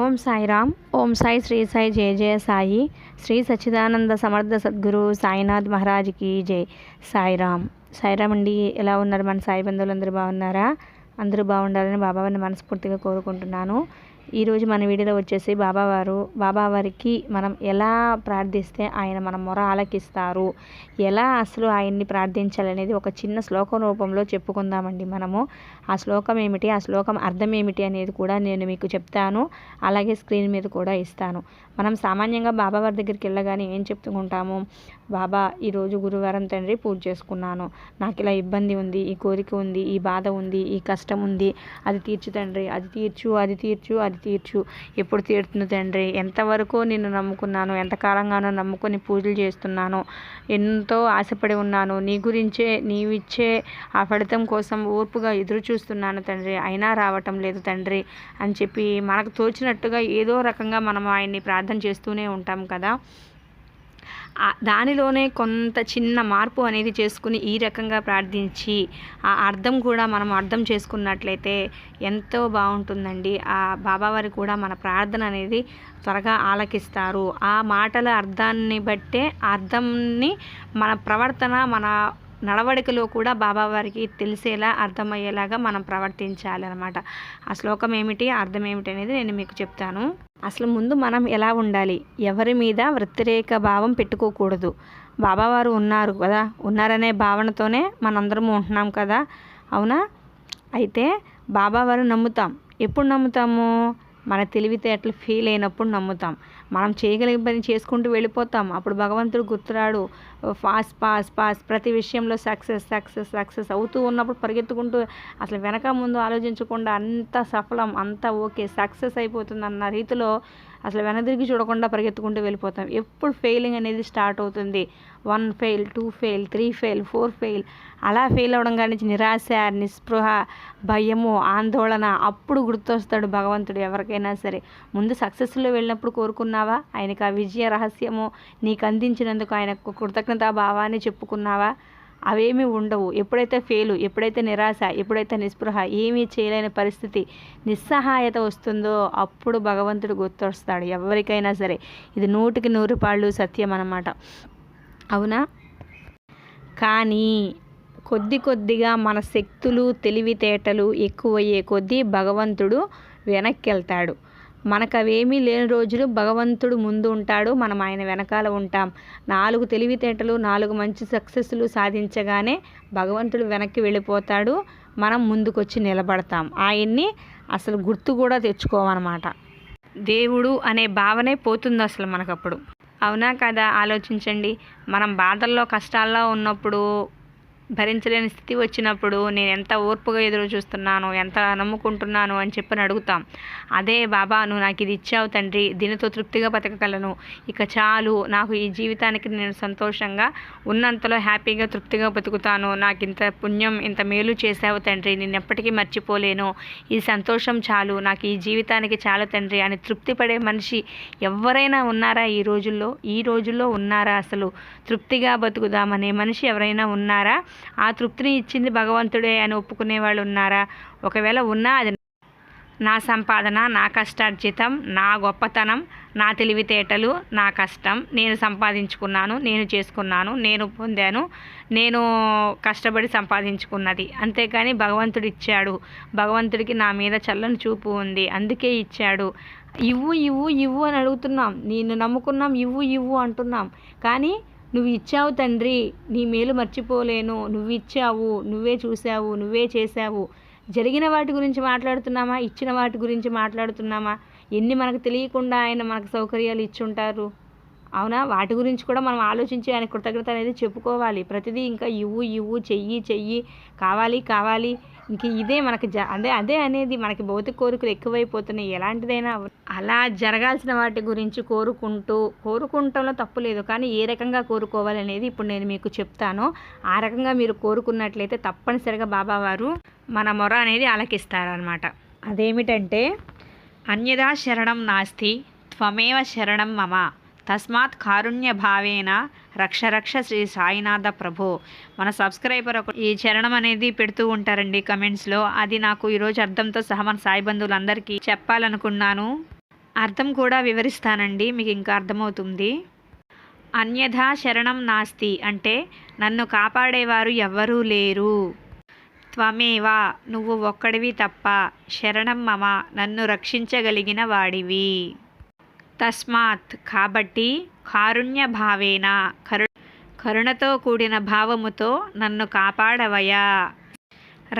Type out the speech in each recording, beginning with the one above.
ఓం సాయిరామ్. ఓం సాయి శ్రీ సాయి జయ జయ సాయి. శ్రీ సచ్చిదానంద సమర్థ సద్గురు సాయినాథ్ మహారాజ్కి జై. సాయిరామ్. సాయిరామ్ అండి ఎలా ఉన్నారు మన సాయి బంధువులు అందరూ బాగున్నారా? అందరూ బాగుండాలని బాబావారిని మనస్ఫూర్తిగా కోరుకుంటున్నాను. ఈరోజు మన వీడియోలో వచ్చేసి బాబావారు బాబావారికి మనం ఎలా ప్రార్థిస్తే ఆయన మన మొర ఆలకిస్తారు ఎలా అసలు ఆయన్ని ప్రార్థించాలనేది ఒక చిన్న శ్లోకం రూపంలో చెప్పుకుందామండి మనము. ఆ శ్లోకం ఏమిటి ఆ శ్లోకం అర్థం ఏమిటి అనేది కూడా నేను మీకు చెప్తాను అలాగే స్క్రీన్ మీద కూడా ఇస్తాను. మనం సామాన్యంగా బాబావారి దగ్గరికి వెళ్ళగానే ఏం చెప్తుకుంటాము బాబా ఈరోజు గురువారం తండ్రి పూజ చేసుకున్నాను. నాకు ఇలా ఇబ్బంది ఉంది ఈ కోరిక ఉంది ఈ బాధ ఉంది ఈ కష్టం ఉంది. అది తీర్చు తండ్రి అది తీర్చు అది తీర్చు అది తీర్చు. ఎప్పుడు తీరుతుంది తండ్రి ఎంతవరకు నిన్ను నమ్ముకున్నాను ఎంతకాలంగానో నమ్ముకొని పూజలు చేస్తున్నాను ఎంతో ఆశపడి ఉన్నాను నీ గురించే నీవిచ్చే ఆ ఫలితం కోసం ఓర్పుగా ఎదురు చూస్తున్నాను తండ్రి. అయినా రావటం లేదు తండ్రి అని చెప్పి మనకు తోచినట్టుగా ఏదో రకంగా మనం ఆయన్ని ప్రార్థన చేస్తూనే ఉంటాం కదా. దానిలోనే కొంత చిన్న మార్పు అనేది చేసుకుని ఈ రకంగా ప్రార్థించి ఆ అర్థం కూడా మనం అర్థం చేసుకున్నట్లయితే ఎంతో బాగుంటుందండి. ఆ బాబావారి కూడా మన ప్రార్థన అనేది త్వరగా ఆలకిస్తారు. ఆ మాటల అర్థాన్ని బట్టే అర్థంని మన ప్రవర్తన మన నడవడికలో కూడా బాబావారికి తెలిసేలా అర్థమయ్యేలాగా మనం ప్రవర్తించాలి అనమాట ఆ శ్లోకం ఏమిటి అర్థం ఏమిటి అనేది నేను మీకు చెప్తాను. అసలు ముందు మనం ఎలా ఉండాలి? ఎవరి మీద వృత్తిరేఖ భావం పెట్టుకోకూడదు. బాబావారు ఉన్నారు కదా? ఉన్నారనే భావనతోనే మనందరం ఉంటున్నాం కదా? అవునా? అయితే బాబావారు నమ్ముతాం. ఎప్పుడు నమ్ముతాము? మన తెలివితేటలు ఫెయిల్ అయినప్పుడు నమ్ముతాం. మనం చేయగలిగిన పని చేసుకుంటూ వెళ్ళిపోతాం. అప్పుడు భగవంతుడు గుర్తురాడు. ఫాస్ట్ పాస్ పాస్ ప్రతి విషయంలో సక్సెస్ సక్సెస్ సక్సెస్ అవుతూ ఉన్నప్పుడు పరిగెత్తుకుంటూ అసలు వెనక ముందు ఆలోచించకుండా అంత సఫలం అంత ఓకే సక్సెస్ అయిపోతుంది అన్న రీతిలో అసలు వెనదిరిగి చూడకుండా పరిగెత్తుకుంటూ వెళ్ళిపోతాం. ఎప్పుడు ఫెయిలింగ్ అనేది స్టార్ట్ అవుతుంది. One fail two fail three fail four fail అలా ఫెయిల్ అవడం కానీ నిరాశ నిస్పృహ భయము ఆందోళన అప్పుడు గుర్తొస్తాడు భగవంతుడు ఎవరికైనా సరే. ముందు సక్సెస్లో వెళ్ళినప్పుడు కోరుకున్నావా? ఆయనకు ఆ విజయ రహస్యము నీకు అందించినందుకు ఆయనకు కృతజ్ఞతా భావాన్ని చెప్పుకున్నావా? అవేమీ ఉండవు. ఎప్పుడైతే ఫెయిలు ఎప్పుడైతే నిరాశ ఎప్పుడైతే నిస్పృహ ఏమీ చేయలేని పరిస్థితి నిస్సహాయత వస్తుందో అప్పుడు భగవంతుడు గుర్తొస్తాడు. ఎవరికైనా సరే ఇది నూటికి నూరు పాళ్ళు సత్యం అన్నమాట అవునా? కానీ కొద్ది కొద్దిగా మన శక్తులు తెలివితేటలు ఎక్కువయ్యే కొద్దీ భగవంతుడు వెనక్కి వెళ్తాడు మనకు అవేమీ లేని రోజులు భగవంతుడు ముందు ఉంటాడు మనం ఆయన వెనకాల ఉంటాం. నాలుగు తెలివితేటలు నాలుగు మంచి సక్సెస్లు సాధించగానే భగవంతుడు వెనక్కి వెళ్ళిపోతాడు మనం ముందుకొచ్చి నిలబడతాం. ఆయన్ని అసలు గుర్తు కూడా తెచ్చుకోమన్నమాట దేవుడు అనే భావనే పోతుంది అసలు మనకప్పుడు. అవునా కదా? ఆలోచించండి. మనం బాధల్లో కష్టాల్లో ఉన్నప్పుడు భరించలేని స్థితి వచ్చినప్పుడు నేను ఎంత ఓర్పుగా ఎదురు చూస్తున్నాను ఎంత నమ్ముకుంటున్నాను అని చెప్పని అడుగుతాం. అదే బాబా నువ్వు నాకు ఇది ఇచ్చావు తండ్రి దీనితో తృప్తిగా బతకగలను. ఇక చాలు నాకు ఈ జీవితానికి నేను సంతోషంగా ఉన్నంతలో హ్యాపీగా తృప్తిగా బతుకుతాను. నాకు ఇంత పుణ్యం ఇంత మేలు చేసావు తండ్రి నేను ఎప్పటికీ మర్చిపోలేను. ఈ సంతోషం చాలు నాకు ఈ జీవితానికి చాలు తండ్రి అని తృప్తి పడే మనిషి ఎవరైనా ఉన్నారా ఈ రోజుల్లో? ఈ రోజుల్లో ఉన్నారా అసలు? తృప్తిగా బతుకుదామనే మనిషి ఎవరైనా ఉన్నారా? ఆ తృప్తిని ఇచ్చింది భగవంతుడే అని ఒప్పుకునే వాళ్ళు ఉన్నారా? ఒకవేళ ఉన్నా అది నా సంపాదన నా కష్టార్జితం నా గొప్పతనం నా తెలివితేటలు నా కష్టం. నేను సంపాదించుకున్నాను నేను చేసుకున్నాను నేను పొందాను నేను కష్టపడి సంపాదించుకున్నది. అంతేకాని భగవంతుడు ఇచ్చాడు. భగవంతుడికి నా మీద చల్లని చూపు ఉంది. అందుకే ఇచ్చాడు. ఇవ్వు ఇవ్వు ఇవ్వు అని అడుగుతున్నాం. నేను నమ్ముకున్నాం. ఇవ్వు ఇవ్వు అంటున్నాం. కానీ నువ్వు ఇచ్చావు తండ్రి నీ మేలు మర్చిపోలేను. నువ్వు ఇచ్చావు నువ్వే చూసావు నువ్వే చేశావు. జరిగిన వాటి గురించి మాట్లాడుతున్నామా? ఇచ్చిన వాటి గురించి మాట్లాడుతున్నామా? ఎన్ని మనకు తెలియకుండా ఆయన మనకు సౌకర్యాలు ఇచ్చుంటారు? అవునా? వాటి గురించి కూడా మనం ఆలోచించి ఆయన కృతజ్ఞత అనేది చెప్పుకోవాలి. ప్రతిదీ ఇంకా ఇవ్వు ఇవ్వు చెయ్యి చెయ్యి కావాలి కావాలి. ఇంక ఇదే మనకి జ అదే అదే అనేది మనకి భౌతిక కోరికలు ఎక్కువైపోతున్నాయి. ఎలాంటిదైనా అలా జరగాల్సిన వాటి గురించి కోరుకుంటూ కోరుకుంటంలో తప్పు లేదు. కానీ ఏ రకంగా కోరుకోవాలి అనేది ఇప్పుడు నేను మీకు చెప్తాను. ఆ రకంగా మీరు కోరుకున్నట్లయితే తప్పనిసరిగా బాబావారు మన మొర అనేది ఆలకిస్తారనమాట అదేమిటంటే అన్యదా శరణం నాస్తి త్వమేవ శరణం మమ. తస్మాత్ కారుణ్య భావేన రక్ష రక్ష శ్రీ సాయినాథ ప్రభో. మన సబ్స్క్రైబర్ ఒక ఈ చరణం అనేది పెడుతూ ఉంటారండి కమెంట్స్లో. అది నాకు ఈరోజు అర్థంతో సహా మన సాయి బంధువులందరికీ చెప్పాలనుకున్నాను. అర్థం కూడా వివరిస్తానండి మీకు ఇంకా అర్థమవుతుంది. అన్యథా శరణం నాస్తి అంటే నన్ను కాపాడేవారు ఎవ్వరూ లేరు. త్వమేవా నువ్వు ఒక్కడివి తప్ప శరణం మమ నన్ను రక్షించగలిగిన వాడివి. తస్మాత్. కాబట్టి కారుణ్య భావేన కరు కరుణతో కూడిన భావముతో నన్ను కాపాడవయా.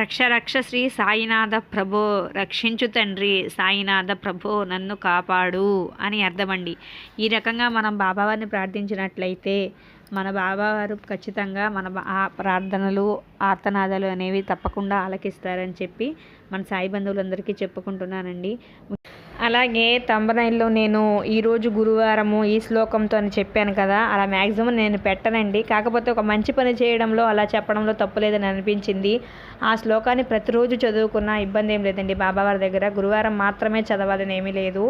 రక్ష రక్ష శ్రీ సాయినాథ ప్రభో రక్షించు తండ్రి సాయినాథ ప్రభో నన్ను కాపాడు అని అర్థమండి. ఈ రకంగా మనం బాబావారిని ప్రార్థించినట్లయితే మన బాబావారు ఖచ్చితంగా మన ఆ ప్రార్థనలు ఆర్తనాదాలు అనేవి తప్పకుండా ఆలకిస్తారని చెప్పి మన సాయి బంధువులందరికీ చెప్పుకుంటున్నానండి. అలాగే తంబనైల్లో నేను ఈరోజు గురువారము ఈ శ్లోకంతో అని చెప్పాను కదా అలా మ్యాక్సిమం నేను పెట్టనండి. కాకపోతే ఒక మంచి పని చేయడంలో అలా చెప్పడంలో తప్పు లేదని అనిపించింది. ఆ శ్లోకాన్ని ప్రతిరోజు చదువుకున్న ఇబ్బంది ఏం లేదండి బాబావారి దగ్గర. గురువారం మాత్రమే చదవాలని ఏమీ లేదు.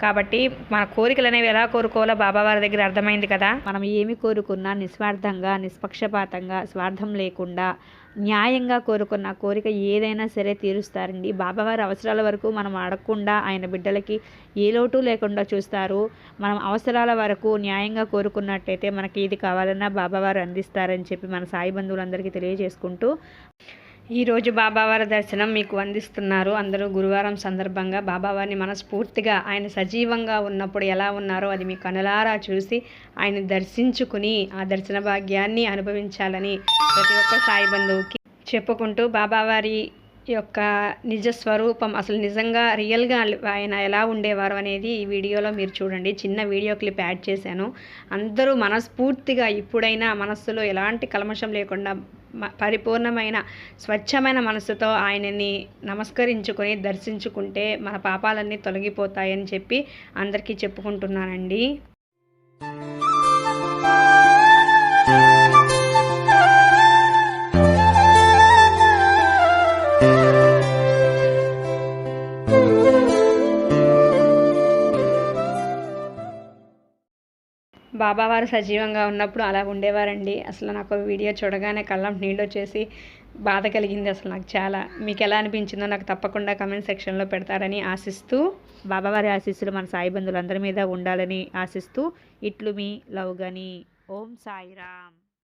కాబట్టి మన కోరికలు అనేవి ఎలా కోరుకోవాలో బాబావారి దగ్గర అర్థమైంది కదా. మనం ఏమి కోరుకున్నా నిస్వార్థంగా నిష్పక్షపాతంగా స్వార్థం లేకుండా న్యాయంగా కోరుకున్న కోరిక ఏదైనా సరే తీరుస్తారండి. బాబావారి అవసరాల వరకు మనం అడగకుండా ఆయన బిడ్డలకి ఏ లోటు లేకుండా చూస్తారు. మనం అవసరాల వరకు న్యాయంగా కోరుకున్నట్టయితే మనకి ఇది కావాలన్నా బాబావారు అందిస్తారని చెప్పి మన సాయి బంధువులందరికీ తెలియజేసుకుంటూ ఈరోజు బాబావారి దర్శనం మీకు అందిస్తున్నారు. అందరూ గురువారం సందర్భంగా బాబావారిని మనస్ఫూర్తిగా ఆయన సజీవంగా ఉన్నప్పుడు ఎలా ఉన్నారో అది మీ కనులారా చూసి ఆయన దర్శించుకుని ఆ దర్శన భాగ్యాన్ని అనుభవించాలని ప్రతి ఒక్క సాయి బంధువుకి చెప్పుకుంటూ బాబావారి యొక్క నిజ స్వరూపం అసలు నిజంగా రియల్గా ఆయన ఎలా ఉండేవారు అనేది ఈ వీడియోలో మీరు చూడండి. చిన్న వీడియో క్లిప్ యాడ్ చేశాను. అందరూ మనస్ఫూర్తిగా ఇప్పుడైనా మనస్సులో ఎలాంటి కల్మషం లేకుండా పరిపూర్ణమైన స్వచ్ఛమైన మనసుతో ఆయనని నమస్కరించుకొని దర్శించుకుంటే మన పాపాలన్నీ తొలగిపోతాయని చెప్పి అందరికీ చెప్పుకుంటున్నానండి. బాబావారు సజీవంగా ఉన్నప్పుడు అలా ఉండేవారండి. అసలు నాకు వీడియో చూడగానే కళ్ళం నీళ్ళు వచ్చేసి బాధ కలిగింది అసలు నాకు చాలా. మీకు ఎలా అనిపించిందో నాకు తప్పకుండా కమెంట్ సెక్షన్లో పెడతారని ఆశిస్తూ బాబావారి ఆశీస్సులు మన సాయి బంధువులందరి మీద ఉండాలని ఆశిస్తూ ఇట్లు మీ లవ్ గని. ఓం సాయిరామ్.